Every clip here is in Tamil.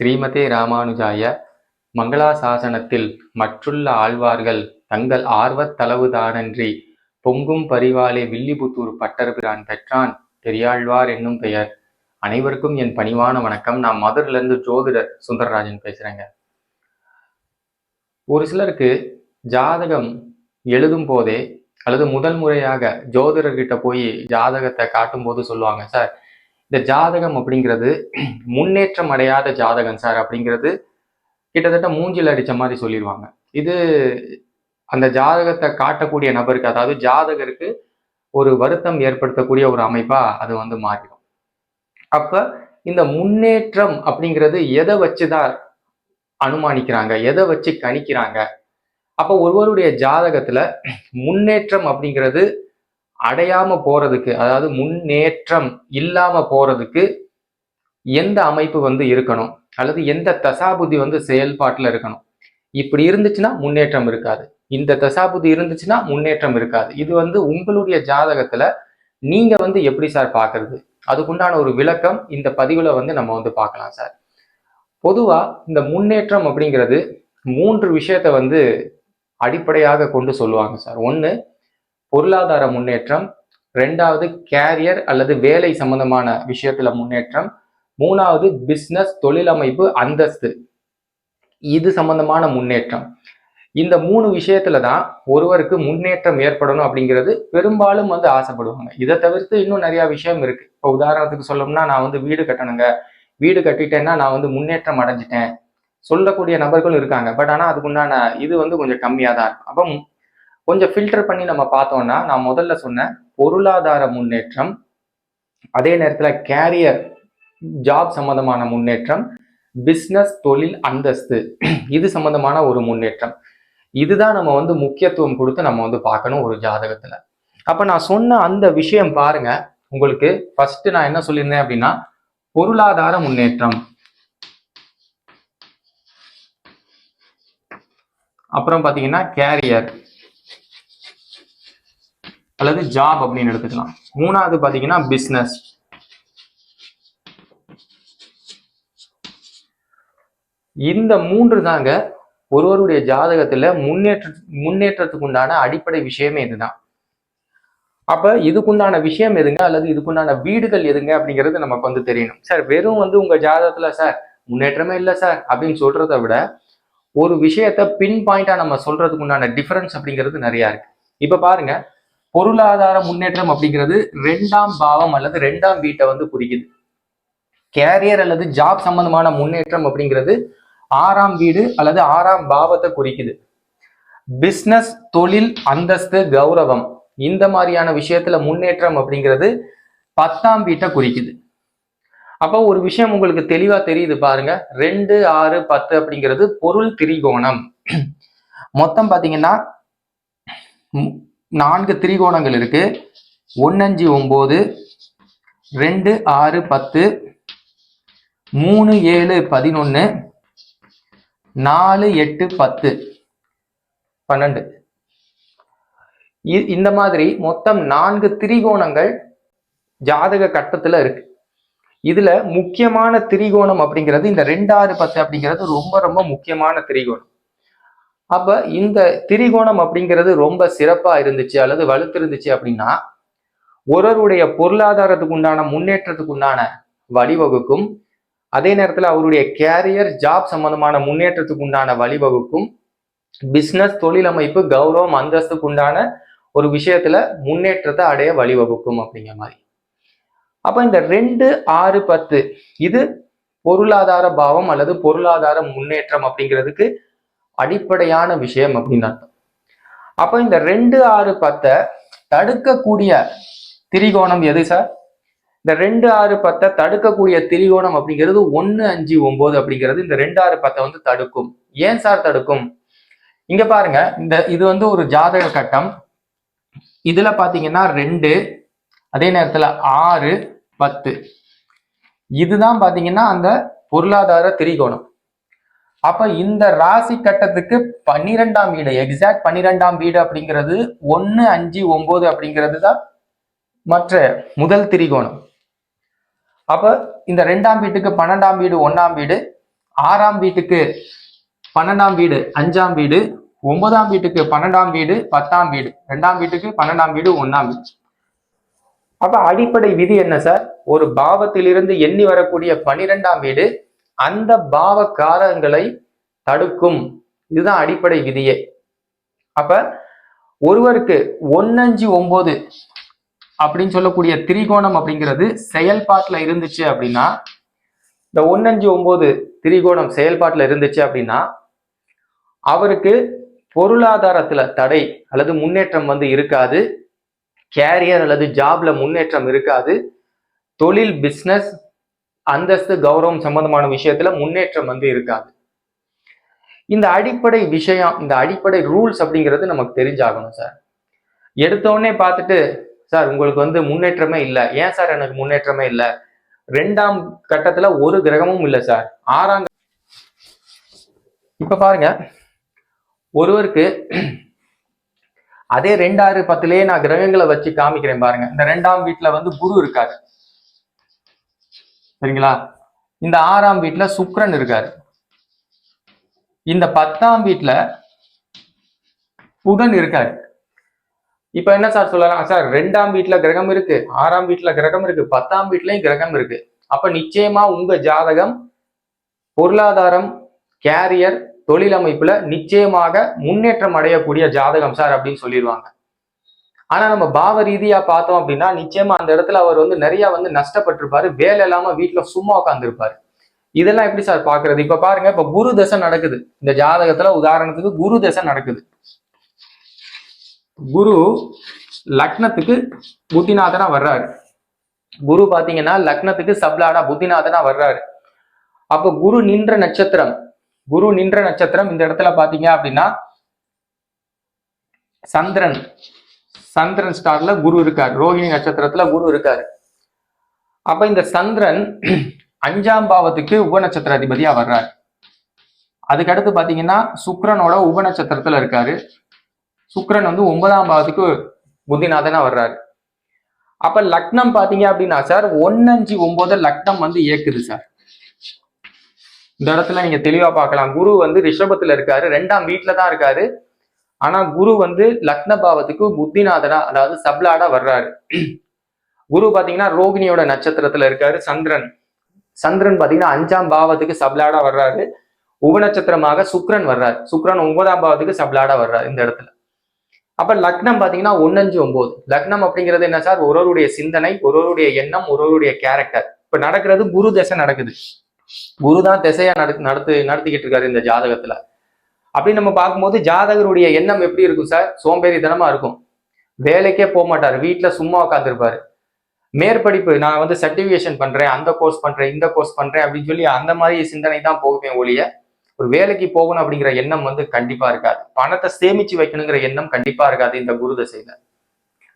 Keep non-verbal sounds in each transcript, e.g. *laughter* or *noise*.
ஸ்ரீமதே ராமானுஜாய மங்களாசாசனத்தில் மற்றுள்ள ஆழ்வார்கள் தங்கள் ஆர்வத்தளவுதானன்றி பொங்கும் பரிவாலே வில்லிபுத்தூர் பட்டர்பிரான் பெற்றான் பெரியாழ்வார் என்னும் பெயர். அனைவருக்கும் என் பணிவான வணக்கம். நான் மதுரிலிருந்து ஜோதிடர் சுந்தரராஜன் பேசுறேங்க. ஒரு சிலருக்கு ஜாதகம் எழுதும் போதே அல்லது முதல் முறையாக ஜோதிடர்கிட்ட போய் ஜாதகத்தை காட்டும் போது சொல்லுவாங்க. சார் இந்த ஜாதகம் அப்படிங்கிறது *clears throat* முன்னேற்றம் அடையாத ஜாதகம் சார் அப்படிங்கிறது கிட்டத்தட்ட மூஞ்சில் அடிச்ச மாதிரி சொல்லிடுவாங்க. இது அந்த ஜாதகத்தை காட்டக்கூடிய நபருக்கு அதாவது ஜாதகருக்கு ஒரு வருத்தம் ஏற்படுத்தக்கூடிய ஒரு அமைப்பா அது வந்து மாறிடும். அப்ப இந்த முன்னேற்றம் அப்படிங்கிறது எதை வச்சுதான் அனுமானிக்கிறாங்க எதை வச்சு கணிக்கிறாங்க? அப்போ ஒருவருடைய ஜாதகத்துல *clears throat* முன்னேற்றம் அப்படிங்கிறது அடையாம போறதுக்கு அதாவது முன்னேற்றம் இல்லாம போறதுக்கு எந்த அமைப்பு வந்து இருக்கணும்? அல்லது எந்த தசாபுத்தி வந்து செயல்பாட்டில் இருக்கணும்? இப்படி இருந்துச்சுன்னா முன்னேற்றம் இருக்காது. இந்த தசாபுதி இருந்துச்சுன்னா முன்னேற்றம் இருக்காது. இது வந்து உங்களுடைய ஜாதகத்துல நீங்க வந்து எப்படி சார் பாக்குறது? அதுக்குண்டான ஒரு விளக்கம் இந்த பதிவுல வந்து நம்ம வந்து பார்க்கலாம் சார். பொதுவா இந்த முன்னேற்றம் அப்படிங்கிறது மூன்று விஷயத்த வந்து அடிப்படையாக கொண்டு சொல்லுவாங்க சார். ஒன்று பொருளாதார முன்னேற்றம் ரெண்டாவது கேரியர் அல்லது வேலை சம்பந்தமான விஷயத்துல முன்னேற்றம் மூணாவது பிஸ்னஸ் தொழிலமைப்பு அந்தஸ்து. இது சம்பந்தமான முன்னேற்றம். இந்த மூணு விஷயத்துல தான் ஒருவருக்கு முன்னேற்றம் ஏற்படணும் அப்படிங்கிறது பெரும்பாலும் வந்து ஆசைப்படுவாங்க. இதை தவிர்த்து இன்னும் நிறைய விஷயம் இருக்கு. இப்போ உதாரணத்துக்கு சொல்லணும்னா நான் வந்து வீடு கட்டணுங்க. வீடு கட்டிட்டேன்னா நான் வந்து முன்னேற்றம் அடைஞ்சிட்டேன். சொல்லக்கூடிய நபர்களும் இருக்காங்க. பட் ஆனால் அதுக்குண்டான இது வந்து கொஞ்சம் கம்மியாக தான் இருக்கும். அப்போ கொஞ்சம் ஃபில்டர் பண்ணி நம்ம பார்த்தோம்னா நான் முதல்ல சொன்னேன் பொருளாதார முன்னேற்றம் அதே நேரத்தில் கேரியர் ஜாப் சம்மந்தமான முன்னேற்றம் பிஸ்னஸ் தொழில் அந்தஸ்து இது சம்மந்தமான ஒரு முன்னேற்றம். இதுதான் நம்ம வந்து முக்கியத்துவம் கொடுத்து நம்ம வந்து பார்க்கணும் ஒரு ஜாதகத்தில். அப்போ நான் சொன்ன அந்த விஷயம் பாருங்க உங்களுக்கு ஃபர்ஸ்ட் நான் என்ன சொல்லியிருந்தேன் அப்படின்னா பொருளாதார முன்னேற்றம். அப்புறம் பார்த்தீங்கன்னா கேரியர் அல்லது ஜாப் அப்படின்னு எடுத்துக்கலாம். மூணாவது பாத்தீங்கன்னா பிஸ்னஸ் இந்த மூன்று தாங்க ஒருவருடைய ஜாதகத்துல முன்னேற்ற முன்னேற்றத்துக்கு உண்டான அடிப்படை விஷயமே இதுதான். அப்ப இதுக்குண்டான விஷயம் எதுங்க? அல்லது இதுக்குண்டான வீடுகள் எதுங்க? அப்படிங்கிறது நமக்கு வந்து தெரியணும். சார் வெறும் வந்து உங்க ஜாதகத்துல சார் முன்னேற்றமே இல்லை சார் அப்படின்னு சொல்றதை விட ஒரு விஷயத்த பின் பாயிண்டா நம்ம சொல்றதுக்கு உண்டான டிஃபரன்ஸ் அப்படிங்கிறது நிறைய இருக்கு. இப்ப பாருங்க பொருளாதார முன்னேற்றம் அப்படிங்கிறது ரெண்டாம் பாவம் அல்லது ரெண்டாம் வீட்டை வந்து குறிக்குது. கேரியர் அல்லது ஜாப் சம்பந்தமான முன்னேற்றம் அப்படிங்கிறது ஆறாம் வீடு அல்லது ஆறாம் பாவத்தை குறிக்குது. பிஸ்னஸ் தொழில் அந்தஸ்து கௌரவம் இந்த மாதிரியான விஷயத்துல முன்னேற்றம் அப்படிங்கிறது பத்தாம் வீட்டை குறிக்குது. அப்போ ஒரு விஷயம் உங்களுக்கு தெளிவா தெரியுது பாருங்க. ரெண்டு ஆறு பத்து அப்படிங்கிறது பொருள் திரிகோணம். மொத்தம் பாத்தீங்கன்னா நான்கு திரிகோணங்கள் இருக்கு. ஒன்னஞ்சு ஒம்பது ரெண்டு ஆறு பத்து மூணு ஏழு பதினொன்னு நாலு எட்டு பத்து. பன்னெண்டு. இந்த மாதிரி மொத்தம் நான்கு திரிகோணங்கள் ஜாதக கட்டத்துல இருக்கு. இதுல முக்கியமான திரிகோணம் அப்படிங்கிறது இந்த ரெண்டு ஆறு பத்து அப்படிங்கிறது ரொம்ப ரொம்ப முக்கியமான திரிகோணம். அப்ப இந்த திரிகோணம் அப்படிங்கிறது ரொம்ப சிறப்பா இருந்துச்சு அல்லது வலுத்திருந்துச்சு அப்படின்னா ஒருவருடைய பொருளாதாரத்துக்கு உண்டான முன்னேற்றத்துக்கு உண்டான வழிவகுக்கும். அதே நேரத்தில் அவருடைய கேரியர் ஜாப் சம்பந்தமான முன்னேற்றத்துக்கு உண்டான வழிவகுக்கும். பிஸ்னஸ் தொழிலமைப்பு கௌரவம் அந்தஸ்துக்கு உண்டான ஒரு விஷயத்துல முன்னேற்றத்தை அடைய வழிவகுக்கும் அப்படிங்கிற மாதிரி. அப்ப இந்த ரெண்டு ஆறு பத்து இது பொருளாதார பாவம் அல்லது பொருளாதார முன்னேற்றம் அப்படிங்கிறதுக்கு அடிப்படையான விஷயம் அப்படின்னு அர்த்தம். அப்போ இந்த ரெண்டு ஆறு பத்தை தடுக்கக்கூடிய திரிகோணம் எது சார் இந்த ரெண்டு ஆறு பத்தை தடுக்கக்கூடிய திரிகோணம் அப்படிங்கிறது ஒன்று அஞ்சு ஒம்பது அப்படிங்கிறது இந்த ரெண்டு ஆறு பத்தை வந்து தடுக்கும். ஏன் சார் தடுக்கும்? இங்க பாருங்க இந்த இது வந்து ஒரு ஜாதக கட்டம். இதுல பாத்தீங்கன்னா ரெண்டு அதே நேரத்துல ஆறு பத்து. இதுதான் பாத்தீங்கன்னா அந்த பொருளாதார திரிகோணம். அப்ப இந்த ராசி கட்டத்துக்கு பன்னிரெண்டாம் வீடு எக்ஸாக்ட் பன்னிரெண்டாம் வீடு அப்படிங்கிறது ஒன்னு அஞ்சு ஒன்பது அப்படிங்கிறது தான் மற்ற முதல் திரிகோணம். அப்ப இந்த ரெண்டாம் வீட்டுக்கு பன்னெண்டாம் வீடு ஒன்னாம் வீடு ஆறாம் வீட்டுக்கு பன்னெண்டாம் வீடு அஞ்சாம் வீடு ஒன்பதாம் வீட்டுக்கு பன்னெண்டாம் வீடு பத்தாம் வீடு ரெண்டாம் வீட்டுக்கு பன்னெண்டாம் வீடு ஒன்னாம் வீடு. அப்ப அடிப்படை விதி என்ன சார்? ஒரு பாவத்திலிருந்து எண்ணி வரக்கூடிய பனிரெண்டாம் வீடு அந்த பாவ காரங்களை தடுக்கும். இதுதான் அடிப்படை விதியே. அப்ப ஒருவருக்கு ஒன்னஞ்சு ஒன்பது அப்படின்னு சொல்லக்கூடிய திரிகோணம் அப்படிங்கிறது செயல்பாட்டுல இருந்துச்சு அப்படின்னா இந்த ஒன்னஞ்சு ஒன்பது திரிகோணம் செயல்பாட்டுல இருந்துச்சு அப்படின்னா அவருக்கு பொருளாதாரத்துல தடை அல்லது முன்னேற்றம் வந்து இருக்காது. கேரியர் அல்லது ஜாப்ல முன்னேற்றம் இருக்காது. தொழில் பிஸ்னஸ் அந்தஸ்து கௌரவம் சம்பந்தமான விஷயத்துல முன்னேற்றம் வந்து இருக்காது. இந்த அடிப்படை விஷயம் இந்த அடிப்படை ரூல்ஸ் அப்படிங்கிறது நமக்கு தெரிஞ்சாகணும் சார் எடுத்தோடனே பார்த்துட்டு சார் உங்களுக்கு வந்து முன்னேற்றமே இல்லை. ஏன் சார் எனக்கு முன்னேற்றமே இல்லை? ரெண்டாம் கட்டத்துல ஒரு கிரகமும் இல்லை சார் ஆறாம் இப்ப பாருங்க. ஒருவருக்கு அதே ரெண்டாறு பத்துலயே நான் கிரகங்களை வச்சு காமிக்கிறேன் பாருங்க. இந்த ரெண்டாம் வீட்டுல வந்து குரு இருக்காரு. சரிங்களா? இந்த ஆறாம் வீட்டுல சுக்ரன் இருக்காரு. இந்த பத்தாம் வீட்டுல புதன் இருக்காரு. இப்ப என்ன சார் சொல்லலாம்? சார் ரெண்டாம் வீட்டுல கிரகம் இருக்கு ஆறாம் வீட்டுல கிரகம் இருக்கு பத்தாம் வீட்லயும் கிரகம் இருக்கு. அப்ப நிச்சயமா உங்க ஜாதகம் பொருளாதாரம் கேரியர் தொழில் அமைப்புல நிச்சயமாக முன்னேற்றம் அடையக்கூடிய ஜாதகம் சார் அப்படின்னு சொல்லிடுவாங்க ஆனா நம்ம பாவ ரீதியா பார்த்தோம் அப்படின்னா நிச்சயமா அந்த இடத்துல அவர் வந்து நிறைய வந்து நஷ்டப்பட்டிருப்பாரு. வேலை இல்லாம வீட்டுல சும்மா உட்காந்துருப்பாரு இதெல்லாம் எப்படி சார் பாக்குறது இப்ப பாருங்க இப்ப குரு தசை நடக்குது. இந்த ஜாதகத்துல உதாரணத்துக்கு குரு தசை நடக்குது. குரு லக்னத்துக்கு புத்திநாதனா வர்றாரு. குரு பாத்தீங்கன்னா லக்னத்துக்கு சப்லாடா புத்திநாதனா வர்றாரு. அப்ப குரு நின்ற நட்சத்திரம் குரு நின்ற நட்சத்திரம் இந்த இடத்துல பாத்தீங்க அப்படின்னா சந்திரன் சந்திரன் ஸ்டார்ல குரு இருக்கார். ரோஹிணி நட்சத்திரத்துல குரு இருக்காரு. அப்ப இந்த சந்திரன் அஞ்சாம் பாவத்துக்கு உபநட்சத்திர அதிபதியா வர்றாரு அதுக்கடுத்து பாத்தீங்கன்னா சுக்கரனோட உபநட்சத்திரத்துல இருக்காரு. சுக்கரன் வந்து ஒன்பதாம் பாவத்துக்கு புத்திநாதனா வர்றாரு அப்ப லக்னம் பாத்தீங்க அப்படின்னா சார் ஒன்னஞ்சு ஒன்பது லக்னம் வந்து இயக்குது சார். இந்த இடத்துல நீங்க தெளிவா பார்க்கலாம். குரு வந்து ரிஷபத்துல இருக்காரு. ரெண்டாம் வீட்டுல தான் இருக்காரு. ஆனா குரு வந்து லக்ன பாவத்துக்கு புத்திநாதனா அதாவது சப்லாடா வர்றாரு. குரு பாத்தீங்கன்னா ரோகிணியோட நட்சத்திரத்துல இருக்காரு சந்திரன். சந்திரன் பாத்தீங்கன்னா அஞ்சாம் பாவத்துக்கு சப்லாடா வர்றாரு. உபநட்சத்திரமாக சுக்ரன் வர்றாரு. சுக்ரன் ஒன்பதாம் பாவத்துக்கு சப்லாடா வர்றாரு இந்த இடத்துல. அப்ப லக்னம் பாத்தீங்கன்னா ஒன்னஞ்சு ஒன்பது. லக்னம் அப்படிங்கிறது என்ன சார்? ஒருவருடைய சிந்தனை ஒருவருடைய எண்ணம் ஒருவருடைய கேரக்டர் இப்ப நடக்கிறது குரு தசை நடக்குது. குரு தான் திசையா நட நடத்து நடத்திக்கிட்டு இருக்காரு இந்த ஜாதகத்துல. அப்படின்னு நம்ம பார்க்கும்போது ஜாதகருடைய எண்ணம் எப்படி இருக்கும் சார்? சோம்பேறித்தனமா இருக்கும். வேலைக்கே போக மாட்டார். வீட்டில் சும்மா உட்காந்துருப்பாரு மேற்படிப்பு நான் வந்து சர்டிஃபிகேஷன் பண்றேன் அந்த கோர்ஸ் பண்றேன் இந்த கோர்ஸ் பண்றேன் அப்படின்னு சொல்லி அந்த மாதிரி சிந்தனை தான் போகுமே ஒழிய ஒரு வேலைக்கு போகணும் அப்படிங்கிற எண்ணம் வந்து கண்டிப்பா இருக்காது. பணத்தை சேமிச்சு வைக்கணுங்கிற எண்ணம் கண்டிப்பா இருக்காது இந்த குரு தசையில.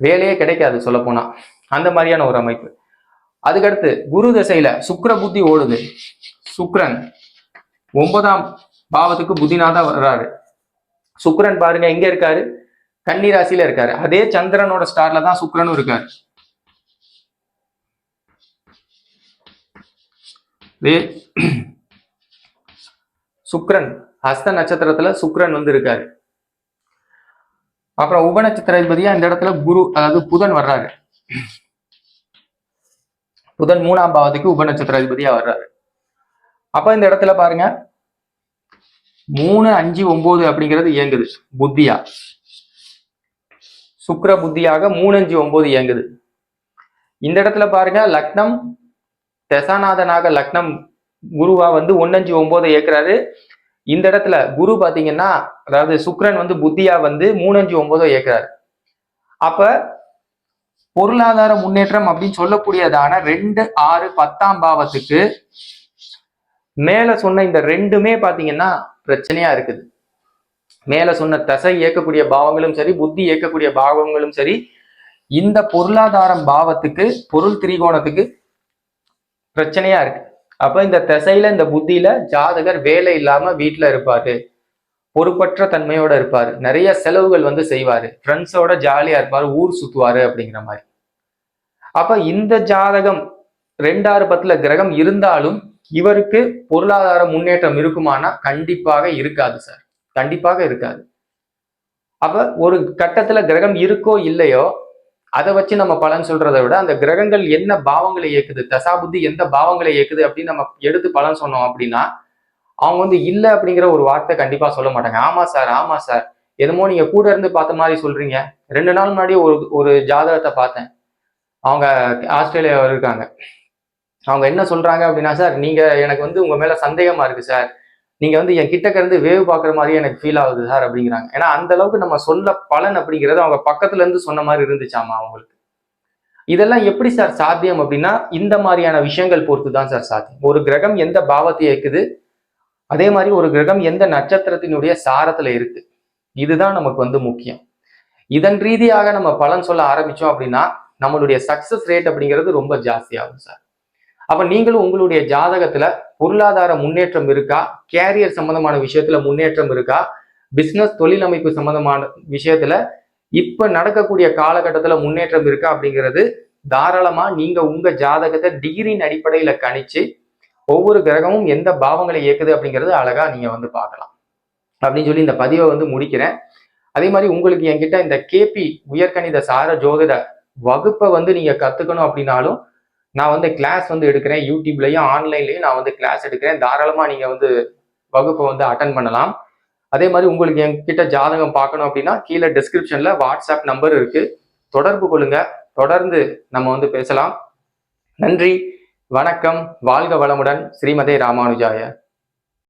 வேலையே கிடைக்காது சொல்ல போனா அந்த மாதிரியான ஒரு அமைப்பு. அதுக்கடுத்து குரு தசையில சுக்கர புத்தி ஓடுது. சுக்ரன் ஒன்பதாம் பாவத்துக்கு புதினாதான் வர்றாரு. சுக்கரன் பாருங்க எங்க இருக்காரு? கன்னி ராசியில இருக்காரு. அதே சந்திரனோட ஸ்டார்ல தான் சுக்கரனும் இருக்காரு. இதே ஹஸ்த நட்சத்திரத்துல சுக்ரன் வந்து இருக்காரு. அப்புறம் உபநட்சத்திரபதியா இந்த இடத்துல குரு அதாவது புதன் வர்றாரு. புதன் மூணாம் பாவத்துக்கு உபநட்சத்திராதிபதியா வர்றாரு. அப்ப இந்த இடத்துல பாருங்க மூணு அஞ்சு ஒன்பது அப்படிங்கிறது இயங்குது. புத்தியா? சுக்கர புத்தியாக மூணு அஞ்சு ஒன்பது இயங்குது. இந்த இடத்துல பாருங்க லக்னம் தசாநாதனாக லக்னம் குருவா வந்து ஒன்னஞ்சு ஒன்பது ஏக்குறாரு இந்த இடத்துல குரு பாத்தீங்கன்னா அதாவது சுக்ரன் வந்து புத்தியா வந்து மூணஞ்சு ஒன்பதோ ஏக்குறாரு அப்ப பொருளாதார முன்னேற்றம் அப்படின்னு சொல்லக்கூடியதான ரெண்டு ஆறு பத்தாம் பாவத்துக்கு மேலே சொன்ன இந்த ரெண்டுமே பார்த்தீங்கன்னா பிரச்சனையா இருக்குது. மேலே சொன்ன தசை இயக்கக்கூடிய பாவங்களும் சரி புத்தி இயக்கக்கூடிய பாவங்களும் சரி இந்த பொருளாதாரம் பாவத்துக்கு பொருள் திரிகோணத்துக்கு பிரச்சனையா இருக்கு. அப்ப இந்த திசையில இந்த புத்தியில ஜாதகர் வேலை இல்லாம வீட்டுல இருப்பாரு. பொறுப்பற்ற தன்மையோட இருப்பாரு. நிறைய செலவுகள் வந்து செய்வாரு. ஃப்ரெண்ட்ஸோட ஜாலியா இருப்பாரு. ஊர் சுத்துவாரு அப்படிங்கிற மாதிரி. அப்ப இந்த ஜாதகம் ரெண்டாறு பத்துல கிரகம் இருந்தாலும் இவருக்கு பொருளாதார முன்னேற்றம் இருக்குமானா கண்டிப்பாக இருக்காது சார். கண்டிப்பாக இருக்காது. அப்ப ஒரு கட்டத்துல கிரகம் இருக்கோ இல்லையோ அதை வச்சு நம்ம பலன் சொல்றதை விட அந்த கிரகங்கள் என்ன பாவங்களை இயக்குது தசாபுத்தி எந்த பாவங்களை இயக்குது அப்படின்னு நம்ம எடுத்து பலன் சொன்னோம் அப்படின்னா அவங்க வந்து இல்லை அப்படிங்கிற ஒரு வார்த்தை கண்டிப்பா சொல்ல மாட்டாங்க. ஆமா சார் ஆமா சார். என்னமோ நீங்க கூட இருந்து பார்த்த மாதிரி சொல்றீங்க. ரெண்டு நாள் முன்னாடி ஒரு ஒரு ஜாதகத்தை பார்த்தேன். அவங்க ஆஸ்திரேலியாவில் இருக்காங்க. அவங்க என்ன சொல்றாங்க அப்படின்னா சார் நீங்க எனக்கு வந்து உங்க மேல சந்தேகமா இருக்கு சார். நீங்க வந்து என் கிட்டக்க இருந்து வேவு பார்க்குற மாதிரி எனக்கு ஃபீல் ஆகுது சார் அப்படிங்கிறாங்க. ஏன்னா அந்த அளவுக்கு நம்ம சொல்ல பலன் அப்படிங்கிறது அவங்க பக்கத்துல இருந்து சொன்ன மாதிரி இருந்துச்சாமா அவங்களுக்கு? இதெல்லாம் எப்படி சார் சாத்தியம் அப்படின்னா இந்த மாதிரியான விஷயங்கள் பொறுத்து தான் சார் சாத்தியம். ஒரு கிரகம் எந்த பாவத்தை இயக்குது? அதே மாதிரி ஒரு கிரகம் எந்த நட்சத்திரத்தினுடைய சாரத்துல இருக்கு? இதுதான் நமக்கு வந்து முக்கியம். இதன் ரீதியாக நம்ம பலன் சொல்ல ஆரம்பிச்சோம் அப்படின்னா நம்மளுடைய சக்சஸ் ரேட் அப்படிங்கிறது ரொம்ப ஜாஸ்தியாகும் சார். அப்போ நீங்களும் உங்களுடைய ஜாதகத்தில் பொருளாதார முன்னேற்றம் இருக்கா? கேரியர் சம்பந்தமான விஷயத்தில் முன்னேற்றம் இருக்கா? பிஸ்னஸ் தொழில் அமைப்பு சம்பந்தமான விஷயத்துல இப்போ நடக்கக்கூடிய காலகட்டத்தில் முன்னேற்றம் இருக்கா அப்படிங்கிறது தாராளமாக நீங்கள் உங்கள் ஜாதகத்தை டிகிரியின் அடிப்படையில் கணிச்சு ஒவ்வொரு கிரகமும் எந்த பாவங்களை இயக்குது அப்படிங்கிறது அழகா நீங்கள் வந்து பார்க்கலாம். அப்படின்னு சொல்லி இந்த பதிவை வந்து முடிக்கிறேன். அதே மாதிரி உங்களுக்கு என்கிட்ட இந்த கேபி உயர்கணித சார ஜோதிட வகுப்பை வந்து நீங்கள் கற்றுக்கணும் அப்படின்னாலும் நான் வந்து கிளாஸ் வந்து எடுக்கிறேன் யூடியூப்லையும் ஆன்லைன்லையும் நான் வந்து கிளாஸ் எடுக்கிறேன். தாராளமாக நீங்கள் வந்து வகுப்பை வந்து அட்டன் பண்ணலாம். அதே மாதிரி உங்களுக்கு என்கிட்ட ஜாதகம் பார்க்கணும் அப்படின்னா கீழே டிஸ்கிரிப்ஷனில் வாட்ஸ்அப் நம்பர் இருக்குது தொடர்பு கொள்ளுங்க. தொடர்ந்து நம்ம வந்து பேசலாம். நன்றி. வணக்கம். வாழ்க வளமுடன். ஸ்ரீமதே ராமானுஜாய.